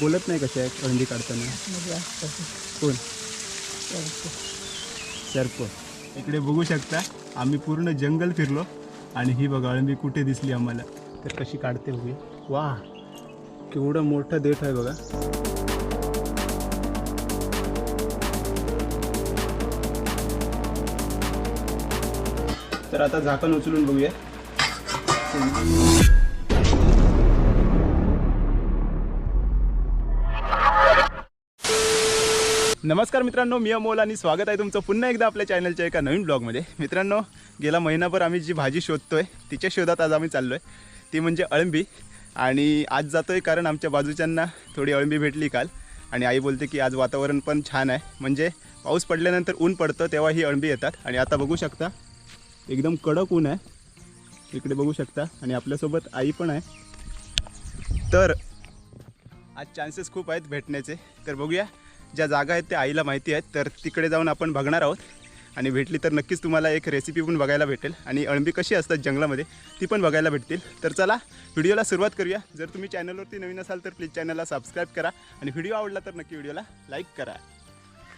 बोलत नाही कशा आहे अळंबी काढताना? कोण. सर्प इकडे बघू शकता आम्ही पूर्ण जंगल फिरलो आणि ही बघा अळंबी कुठे दिसली आम्हाला. तर कशी काढते बघूया. वा केवढं मोठं देठ आहे बघा. तर आता झाकण उचलून बघूया. नमस्कार मित्रांनो मी अमोल आणि स्वागत आहे तुमचं पुन्हा एकदा आपल्या चॅनलच्या एका नवीन ब्लॉगमध्ये मित्रांनो गेला महिनाभर आम्ही जी भाजी शोधतोय तिच्या शोधात आज आम्ही चाललो आहे ती म्हणजे अळंबी. आणि आज जातो आहे कारण आमच्या बाजूच्यांना थोडी अळंबी भेटली काल. आणि आई बोलते की आज वातावरण पण छान आहे. म्हणजे पाऊस पडल्यानंतर ऊन पडतं तेव्हा ही अळंबी येतात. आणि आता बघू शकता एकदम कडक ऊन आहे. इकडे बघू शकता. आणि आपल्यासोबत आई पण आहे. तर आज चान्सेस खूप आहेत भेटण्याचे. तर बघूया ज्या जागा आहेत त्या आईला माहिती आहेत तर तिकडे जाऊन आपण बघणार आहोत. आणि भेटली तर नक्कीच तुम्हाला एक रेसिपी पण बघायला भेटेल. आणि अळंबी कशी असतात जंगलामध्ये ती पण बघायला भेटतील. तर चला व्हिडिओला सुरुवात करूया. जर तुम्ही चॅनलवरती नवीन असाल तर प्लीज चॅनलला सबस्क्राईब करा. आणि व्हिडिओ आवडला तर नक्की व्हिडिओला लाईक करा.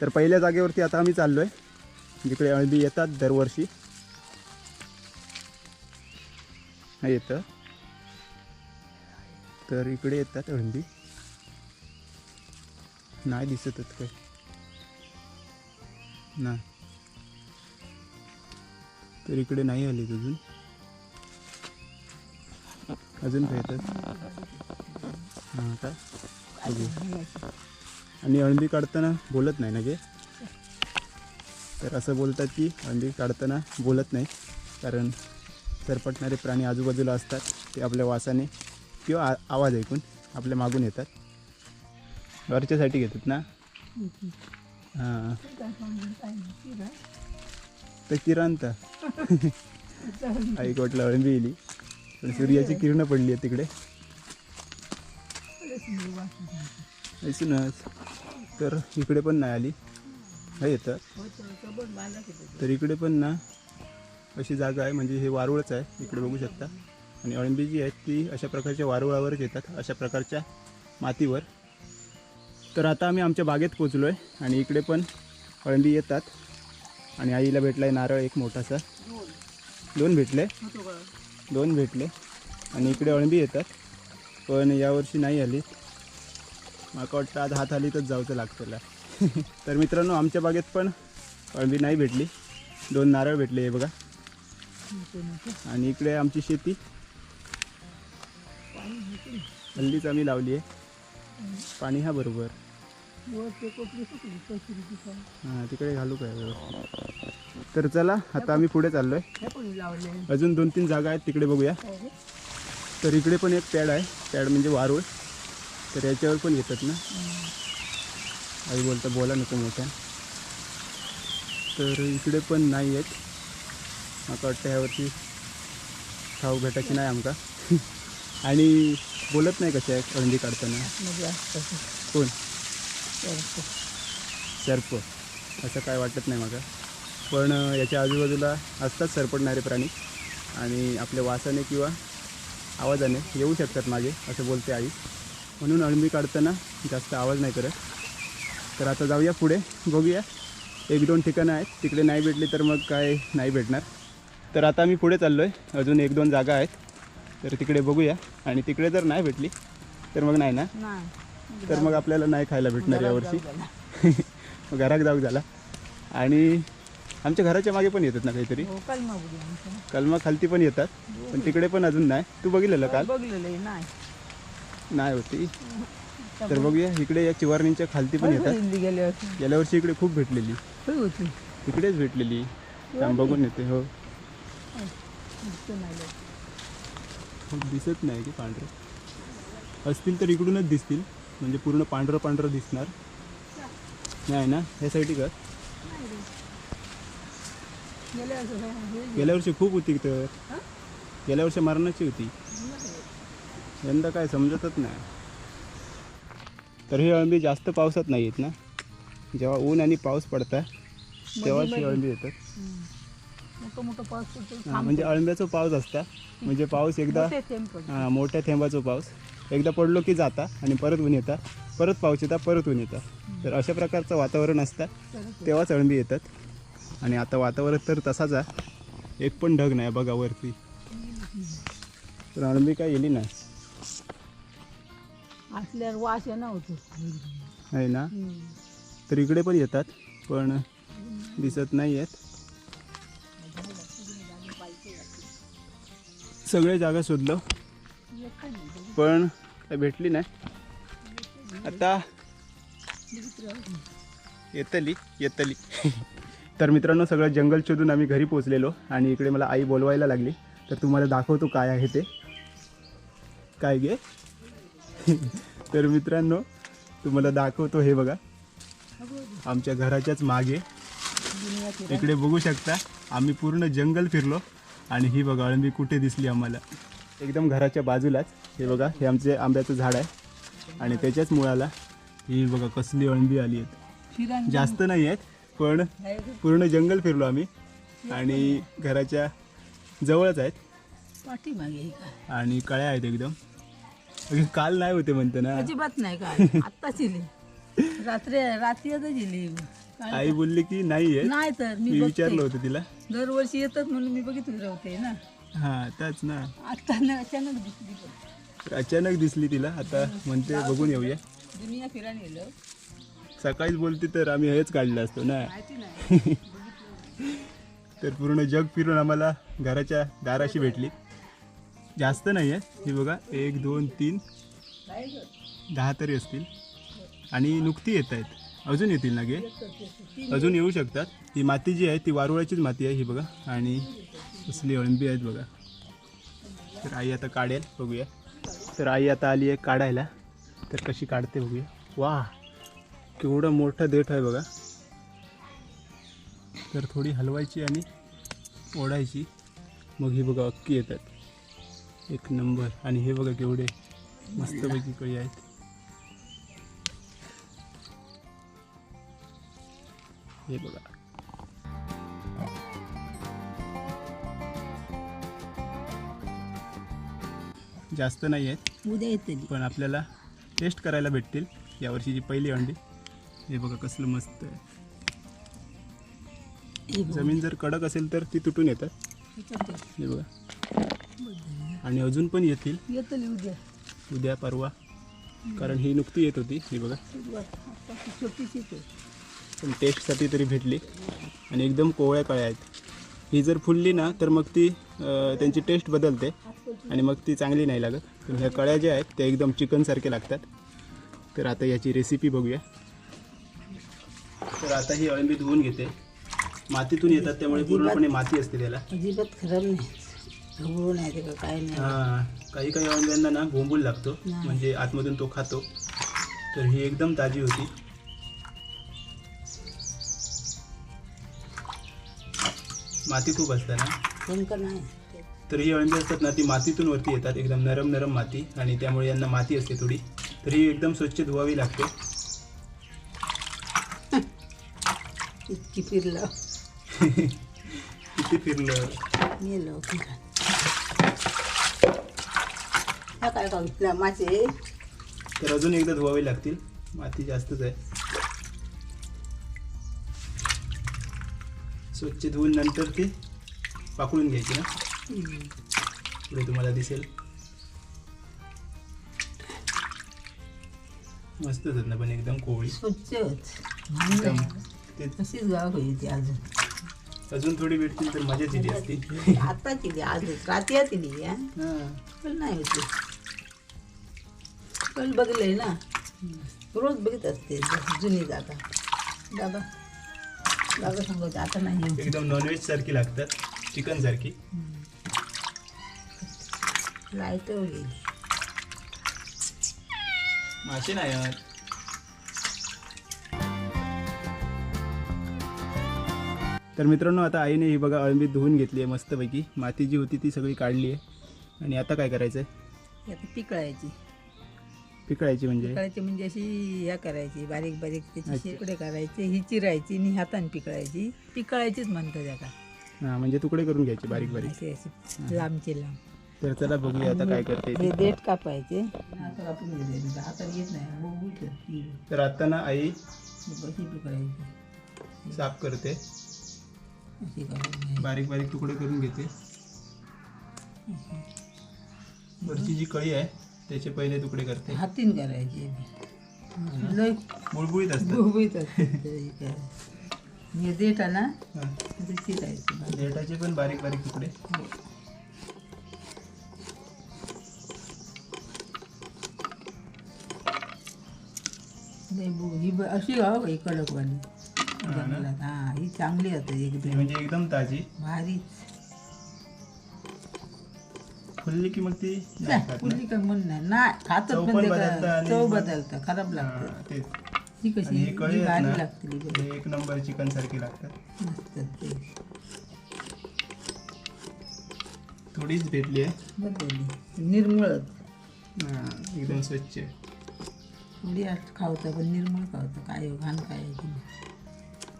तर पहिल्या जागेवरती आता आम्ही चाललो आहे जिकडे अळंबी येतात दरवर्षी. हा येतं. तर इकडे येतात अळंबी. नाही दिसतच काय नाही. तर इकडे नाही आली अजून. अजून काय येतात हां काय आणि अळंबी काढताना बोलत नाही ना गे? तर असं बोलतात की अंडी काढताना बोलत नाही. कारण सरपटणारे प्राणी आजूबाजूला असतात ते आपल्या वासाने किंवा आ- आवाज ऐकून आपल्या मागून येतात. वरच्यासाठी घेतात ना? हां. तर किरांत आई कोटला अळंबी येली पण सूर्याची किरणं पडली आहे तिकडे. ऐसूनच तर इकडे पण नाही आली. नाही येतं. तर इकडे पण ना अशी जागा आहे. म्हणजे हे वारुळच आहे. इकडे बघू शकता. आणि अळंबी जी आहेत ती अशा प्रकारच्या वारुळावरच येतात. अशा प्रकारच्या मातीवर. तर आता आम्ही आमच्या बागेत पोचलो आहे आणि इकडे पण अळंबी येतात. आणि आईला भेटला आहे नारळ एक मोठासा. दोन भेटले. दोन भेटले. आणि इकडे अळंबी येतात. पण यावर्षी नाही आली. माका वाटतं आज हात आली तर जाऊचं लागतला तर मित्रांनो आमच्या बागेत पण अळंबी नाही भेटली. दोन नारळ भेटले हे बघा. आणि इकडे आमची शेती. हल्लीच आम्ही लावली आहे. पाणी हा बरोबर. हां तिकडे घालू काय व्यवस्थित. तर चला आता आम्ही पुढे चाललो आहे अजून दोन तीन जागा आहेत तिकडे बघूया. तर इकडे पण एक पॅड आहे. पॅड म्हणजे वारूळ. तर याच्यावर पण येतात ना. आई बोलता बोला नको मोठ्या. तर इकडे पण नाही आहेत मला वाटतं ह्यावरती खाऊ भेटायची नाही आमका. आणि बोलत नाही कशा आहे काढताना? कोण. सर्प असं काय वाटत नाही मला पण याच्या आजूबाजूला असतात सरपडणारे प्राणी. आणि आपल्या वासाने किंवा आवाजाने येऊ शकतात मागे असं बोलते आई. म्हणून अळंबी काढताना जास्त आवाज नाही करत. तर आता जाऊया पुढे. बघूया. एक दोन ठिकाणं आहेत. तिकडे नाही भेटली तर मग काय नाही भेटणार. तर आता मी पुढे चाललो आहे अजून एक दोन जागा आहेत. तर तिकडे बघूया. आणि तिकडे जर नाही भेटली तर मग नाही ना? तर मग आपल्याला नाही खायला भेटणार यावर्षी घरात जाऊ झाला. आणि आमच्या घराच्या मागे पण येतात ना काहीतरी? हो. कलमा खालती पण येतात पण तिकडे पण अजून नाही. तू बघितलेलं काल? नाही. होती. तर बघूया इकडे या चिवारणींच्या खालती पण येतात. गेल्या वर्षी. इकडे खूप भेटलेली. इकडेच भेटलेली. बघून येते हो. दिसत नाही की पांढरे. असतील तर इकडूनच दिसतील. म्हणजे पूर्ण पांढरं पांढरं दिसणार. नाही ना? ह्यासाठी कर गेल्या वर्षी खूप होती तर. गेल्या वर्षी मरणाची होती. यंदा काय समजतच नाही. तर ही अळंबी जास्त पावसात नाही येत ना? जेव्हा ऊन आणि पाऊस पडता तेव्हाच ही अळंबी येतात. मोठं मोठं पाऊस हा, म्हणजे अळंब्याचा पाऊस असता. म्हणजे पाऊस एकदा मोठे थेंब पडतात. हा, मोठ्या थेंबाचा पाऊस. एकदा पडलो की जाता आणि परत ऊन येतात परत पाऊस येतात परत ऊन येतात तर अशा प्रकारचं वातावरण असतं. तेव्हाच अळंबी येतात. आणि आता वातावरण तर तसाच आहे. एक पण ढग नाही बघा वरती. तर अळंबी काय येली नाही. असल्यावर वास होतो. आहे ना? हम्म. तर इकडे पण येतात पण दिसत नाही आहेत. सगळे जागा शोधलं. पण काय भेटली नाही. आता येतली येतली. तर मित्रांनो सगळं जंगल शोधून आम्ही घरी पोचलेलो आणि इकडे मला आई बोलवायला लागली. तर तुम्हाला दाखवतो काय आहे ते. काय गे? तर मित्रांनो तुम्हाला दाखवतो हे बघा. आमच्या घराच्याच मागे. इकडे बघू शकता आम्ही पूर्ण जंगल फिरलो. आणि ही बघा अळंबी कुठे दिसली आम्हाला? एकदम घराच्या बाजूलाच. हे बघा हे आमचे आंब्याचं झाड आहे. आणि त्याच्याच मुळाला ही बघा कसली अळंबी आली आहेत. जास्त नाही आहेत पण पूर्ण जंगल फिरलो आम्ही. आणि घराच्या जवळच आहेत. आणि कळ्या आहेत एकदम. काल नाही होते म्हणते ना. अजिबात नाही का आत्ताच रात्री इले. काय आई बोलली की नाही आहेत नाही तर मी मी बघते. विचारलं होतं तिला. दरवर्षी येतात म्हणून मी बघितलं राहते ना. हां त्याच ना. आता न अचानक दिसली पण. तर अचानक दिसली तिला. आता म्हणते बघून येऊया. दुनिया फिरायला गेलो. सकाळीच बोलते तर आम्ही हेच काढलं असतो ना. माहिती नाही. तर पूर्ण जग फिरून आम्हाला घराच्या दाराशी भेटली. जास्त नाही आहे ही बघा एक दोन तीन. काय गं? दहा तरी असतील. आणि नुकती येत आहेत. अजून येतील ना गे? अजून येऊ शकतात. ही माती जी आहे ती वारुळाचीच माती आहे ही बघा. आणि कसली अळंबी आहेत बघा. तर आई आता काढेल बघूया. तर आई आता आली आहे काढायला. तर कशी काढते बघूया. वा! केवढं मोठं देठ आहे बघा. तर थोडी हलवायची आणि ओढायची. मग ही बघा अक्की येतात. एक नंबर. आणि हे बघा केवढे मस्तपैकी कळी आहेत. हे बघा. जास्त नाही आहेत उद्या येते पण आपल्याला टेस्ट करायला भेटतील यावर्षीची पहिली अंडी. हे बघा कसलं मस्त आहे. जमीन जर कडक असेल तर ती तुटून येतात. हे बघा. आणि अजून पण येतील. येतली उद्या. उद्या परवा. कारण ही नुकती येत होती. ही बघा. छोटीशीच आहे. पण टेस्टसाठी तरी भेटली. आणि एकदम कोवळ्या कळ्या आहेत. ही जर फुलली ना तर मग ती त्यांची टेस्ट बदलते. आणि मग ती चांगली नाही लागत. पण ह्या कळ्या ज्या आहेत त्या एकदम चिकनसारखे लागतात. तर आता याची रेसिपी बघूया. तर आता ही अळंबी धुवून घेते. मातीतून येतात त्यामुळे पूर्णपणे माती असते त्याला. अजिबात खराब नाही. काय नाही. हा काही काही अळंब्यांना ना भोंबूल लागतो. म्हणजे आतमधून तो खातो. तर ही एकदम ताजी होती. माती खूप असते ना नाही तर ही अळंबी असतात ना ती मातीतून वरती येतात एकदम नरम नरम माती. आणि त्यामुळे यांना माती असते थोडी. तर ही एकदम स्वच्छ धुवावी लागते. इतकी फिरलं. किती फिरलं. काय माझे तर अजून एकदा धुवावी लागतील. माती जास्तच आहे. स्वच्छ धुवून नंतर ती पाकडून घ्यायची ना? पुढे तुम्हाला दिसेल. मस्त होतात ना पण एकदम कोवळी. स्वच्छ. एकदम. ते तशीच गाव होती अजून. अजून थोडी भेटतील तर मजा दिली असती. आता दिली आज रात्री दिली हा? हां. कल नाही होती. कल बघले ना. रोज बघत असते जुनी जागा. दादा सांगते आता नाही. एकदम नॉनव्हेज सारखी लागतात चिकन सारखी. गेली मासे नाही आहेत तर मित्रांनो आता आईने ही बघा अळंबी धुवून घेतली आहे मस्तपैकी. माती जी होती ती सगळी काढली आहे. आणि आता काय करायचं आहे आता पिकळायची. पिकळायची म्हणजे? पिकळायची म्हणजे अशी ह्या करायची बारीक बारीक त्याची अच्छा. शेकडे करायचे ही चिरायची आणि हाताने पिकळायची. पिकळायचीच म्हणतात त्याला हां म्हणजे तुकडे करून घ्यायचे बारीक बारीक. अशी अशी लांबची लांब. तर चला बघूया आता काय करते ती. हे देठ कापायचे. कापून घ्यायचे हातात येत नाही. बघू ती. तर आता ना आई कशी करायची साफ करते. अशी करायची बारीक बारीक तुकडे करून घेते. वरची जी कळी आहे त्याचे पहिले तुकडे करते. हातीन करायचे लय बुळबुळीत असतात. गुबगुबीत असते ते काय. हे देठ ना हा. ते चिरायचे देठाचे पण बारीक बारीक तुकडे. लय बु- ही ब- अशी हो बाई जंगलात. हा ही चांगली होते एकदम म्हणजे एकदम ताजी. भारीच. फुलली की मग ती नाही खात ना. फुलली का म्हण नाही? नाही खातात चव पण पण ते बदलतं का- आणि चव मग- बदलतं खराब लागतं. हा, तेच. ही कशी आणि हे ही कळी आहेत भारी ना, लागते ही. हे एक नंबर चिकन सारखी लागतात. मस्त ते. थोडीच भेटली आहे. बदलली. निर्मळच. हा, एकदम स्वच्छ थोडी आठ खावतं पण निर्मळ खावतं. काय हो, घाण काय आहे की नाही.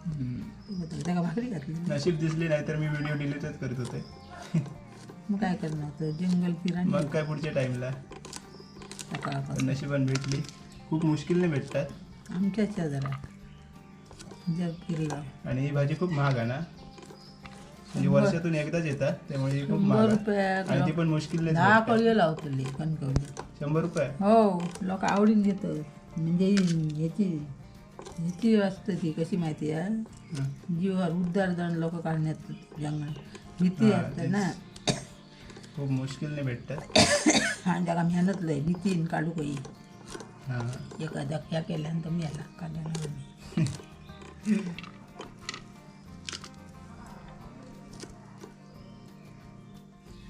हम्म. बदल त्या का भाकरी घातली. नशीब दिसली नाही तर मी व्हिडिओ डिलीटच करत होते. मग काय करणार? तर जंगल फिरा मग काय पुढच्या टाइमला सकाळपासून. पण नशिबान भेटली. खूप मुश्किलने भेटतात. आमच्याच जरा जग फिरला. आणि ही भाजी खूप महाग आहे ना? म्हणजे वर्षातून एकदाच येतात त्यामुळे ही खूप शंभर महाग आहे. रुपया आणि ती पण मुश्किलने दहा भेटतात. कळी लावतली कणकवली शंभर रुपये? हो लोक आवडीन घेतात. म्हणजे ह्याची ह्याची असतं ती कशी माहिती आहे? हा. जीवावर उद्धार जाऊन लोक काढण्यात जंगल. भीती हा, असते ना? खूप मुश्किलने भेटतात. हा जगा मेहनत लय भीती न काढू काही हा. एखाद्या ह्या केल्यानंतर मी याला काढणार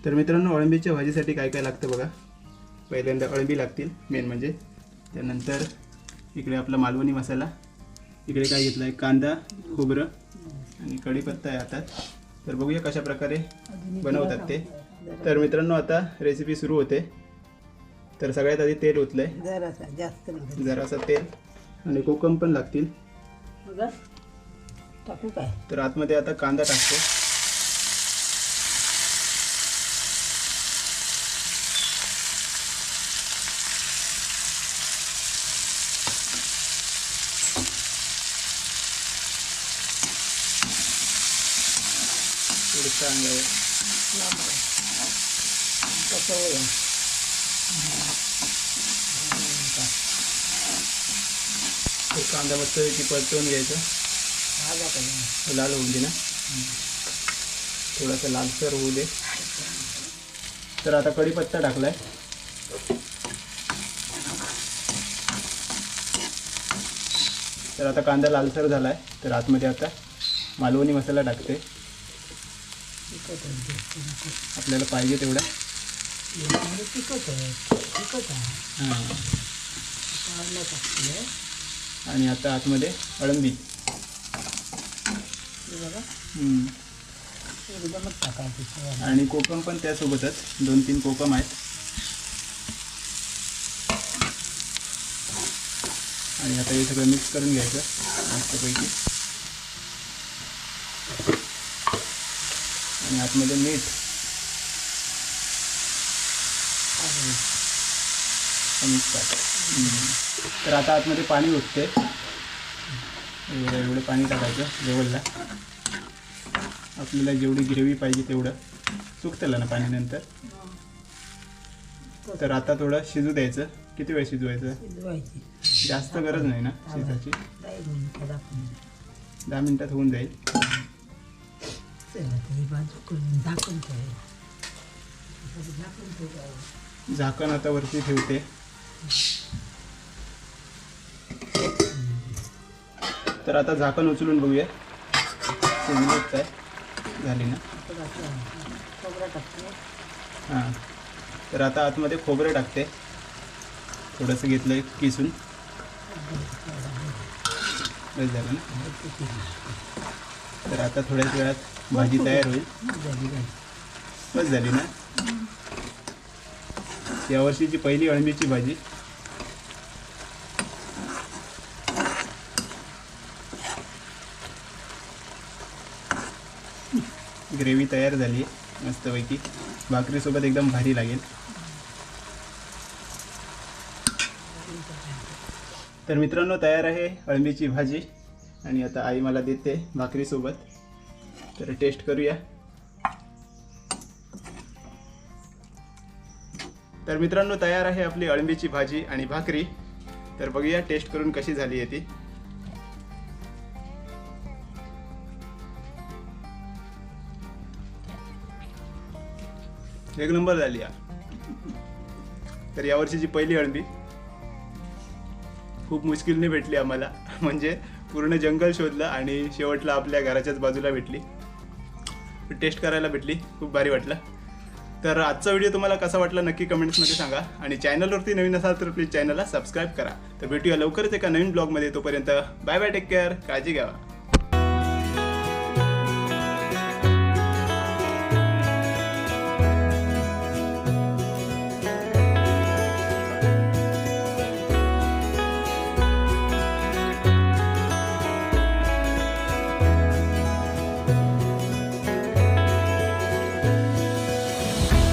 तर मित्रांनो अळंबीच्या भाजीसाठी काय काय लागतं बघा? पहिल्यांदा अळंबी लागतील मेन म्हणजे. त्यानंतर इकडे आपला मालवणी मसाला. इकडे काय घेतलं आहे कांदा खोबरं आणि कढीपत्ता आहे आता तर बघूया कशा प्रकारे बनवतात ते. तर मित्रांनो आता रेसिपी सुरू होते. तर सगळ्यात आधी तेल आहे जरासा जास्त नको जरासं तेल आणि कोकम पण लागतील. बघा टाकू काय? तर आतमध्ये आता कांदा टाकतो थोडंसं अंगावर कसं होईल तो कांदा मस्त की परतवून घ्यायचं भाजा पाहिजे लाल होऊ दे ना. थोडासा लालसर होऊ दे. तर आता कढीपत्ता टाकलाय. तर आता कांदा लालसर झालाय. तर आतमध्ये आता मालवणी मसाला टाकते. तिखट आहे जास्त नको. आपल्याला पाहिजे तेवढा तिखट आहे तिखट आहे हां टाकलं आणि आता आतमध्ये अळंबी हे बघा हम्म. एकदमच टाकायची सगळं. आणि कोकम पण त्यासोबतच दोन तीन कोकम आहेत आणि आता हे सगळं मिक्स करून घ्यायचं मस्तपैकी आतमध्ये मीठ. तर आता आतमध्ये पाणी उठते. एवढं एवढं पाणी टाकायचं लेवलला आपल्याला जेवढी ग्रेव्ही पाहिजे तेवढं सुकतेला ना पाण्यानंतर. तर आता थोडं शिजू द्यायचं. किती वेळ शिजवायचं? जास्त गरज नाही ना दाखवून दहा मिनिटात होऊन जाईल. चला ही बाजू करून झाकण आता वरती ठेवते. तर आता झाकण उचलून बघूया. झाली ना? हां. तर आता आतमध्ये खोबरं टाकते. थोडंसं घेतलं किसून. बस झालं ना? तर आता थोड्याच वेळात भाजी तयार होईल. बस झाली ना? यावर्षीची पहिली अळंबीची भाजी. ग्रेव्ही तयार झाली मस्तपैकी. भाकरीसोबत एकदम भारी लागेल. तर मित्रांनो तयार आहे अळंबीची भाजी. आणि आता आई मला देते भाकरीसोबत. तर टेस्ट करूया. तर मित्रांनो तयार आहे आपली अळंबीची भाजी आणि भाकरी. तर बघूया टेस्ट करून कशी झाली आहे ती. एक नंबर झाली यार. तर यावर्षीची पहिली अळंबी. खूप मुश्किलने भेटली आम्हाला. म्हणजे पूर्ण जंगल शोधलं आणि शेवटला आपल्या घराच्याच बाजूला भेटली. टेस्ट करायला भेटली. खूप भारी वाटलं. तर आजचा व्हिडिओ तुम्हाला कसा वाटला नक्की कमेंट्समध्ये सांगा. आणि चॅनलवरती नवीन असाल तर प्लीज चॅनलला सबस्क्राईब करा. तर भेटूया लवकरच एका नवीन ब्लॉगमध्ये तोपर्यंत बाय बाय टेक केअर काळजी घ्यावा